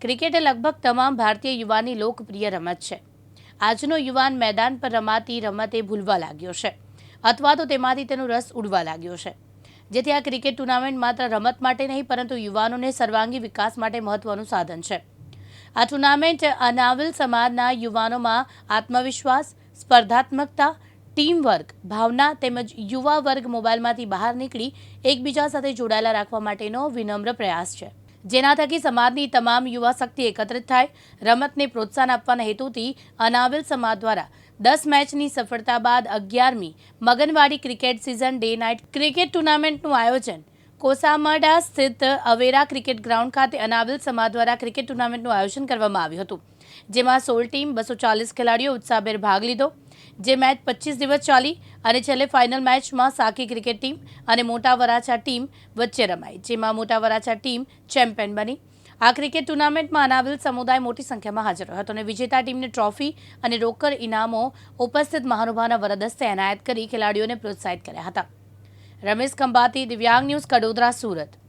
Cricket એ લગભગ તમામ ભારતીય યુવાનની લોકપ્રિય રમત છે. આજનો યુવાન મેદાન પર રમાતી રમતે ભૂલવા લાગ્યો છે. અથવા તો તેમાંથી તેનો રસ ઉડવા લાગ્યો છે. જેથી આ ક્રિકેટ ટુર્નામેન્ટ માત્ર રમત માટે નહીં, પરંતુ યુવાનોને સર્વાંગી વિકાસ માટે મહત્વનું સાધન છે. આ ટુર્નામેન્ટ અનાવિલ સમાજના યુવાનોમાં આત્મવિશ્વાસ, સ્પર્ધાત્મકતા ટીમ વર્ક ભાવના તેમજ યુવા વર્ગ મોબાઈલમાંથી બહાર નીકળી એકબીજા સાથે જોડાયેલા રાખવા માટેનો વિનમ્ર પ્રયાસ છે. જેના થકી સમાજની તમામ યુવા શક્તિ એકત્રિત થાય, રમતને પ્રોત્સાહન આપવાના હેતુથી અનાવિલ સમાજ દ્વારા દસ મેચની સફળતા બાદ અગિયારમી Maganwadi cricket season day night cricket ટુર્નામેન્ટનું આયોજન. કોસામડા સ્થિત અવેરા ક્રિકેટ ગ્રાઉન્ડ ખાતે અનાવિલ સમાજ દ્વારા ક્રિકેટ ટુર્નામેન્ટનું આયોજન કરવામાં આવ્યું હતું. જેમાં સોળ ટીમ બસો ચાલીસ ખેલાડીઓ ઉત્સાહભેર ભાગ લીધો. જે મેચ પચીસ દિવસ ચાલી અને છેલ્લે ફાઇનલ મેચમાં સાકી ક્રિકેટ ટીમ અને મોટા વરાછા ટીમ વચ્ચે રમાઈ, જેમાં મોટા વરાછા ટીમ ચેમ્પિયન બની. આ ક્રિકેટ ટુર્નામેન્ટમાં અનાવિલ સમુદાય મોટી સંખ્યામાં હાજર રહ્યો હતો અને વિજેતા ટીમને ટ્રોફી અને રોકડ ઇનામો ઉપસ્થિત મહાનુભાવના વરદસ્તે એનાયત કરી ખેલાડીઓને પ્રોત્સાહિત કર્યા હતા. રમેશ ખંભાતી, દિવ્યાંગ ન્યૂઝ, કડોદરા, સુરત.